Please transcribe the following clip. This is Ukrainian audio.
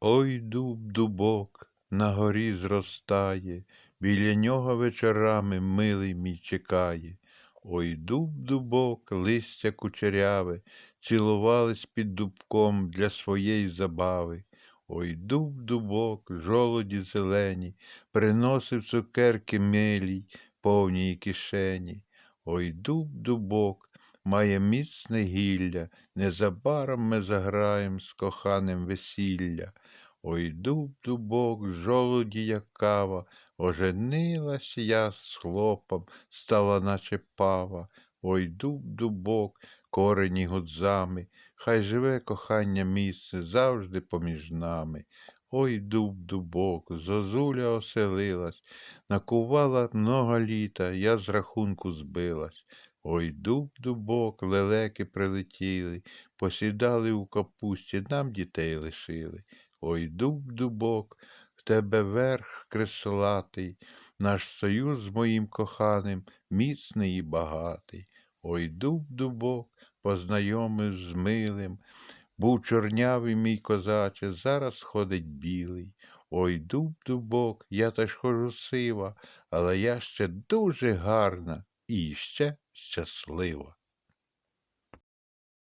Ой дуб дубок на горі зростає, біля нього вечорами милий мій чекає. Ой дуб дубок, листя кучеряве, цілувались під дубком для своєї забави. Ой дуб дубок, жолуді зелені, приносив цукерки милій, повній кишені. Ой дуб дубок, має міцне гілля, незабаром ми заграєм з коханим весілля. Ой дуб дубок, жолуді як кава, оженилась я з хлопом, стала наче пава. Ой дуб дубок, корені гудзами, хай живе кохання місце завжди поміж нами. Ой дуб дубок, зозуля оселилась, накувала много літа, я з рахунку збилась. Ой дуб дубок, лелеки прилетіли, посідали у капусті, нам дітей лишили. Ой дуб дубок, в тебе верх креслатий, наш союз з моїм коханим, міцний і багатий. Ой дуб дубок, познайомив з милим, був чорнявий мій козаче, зараз ходить білий. Ой дуб дубок, я теж хожу сива, але я ще дуже гарна і ще щаслива.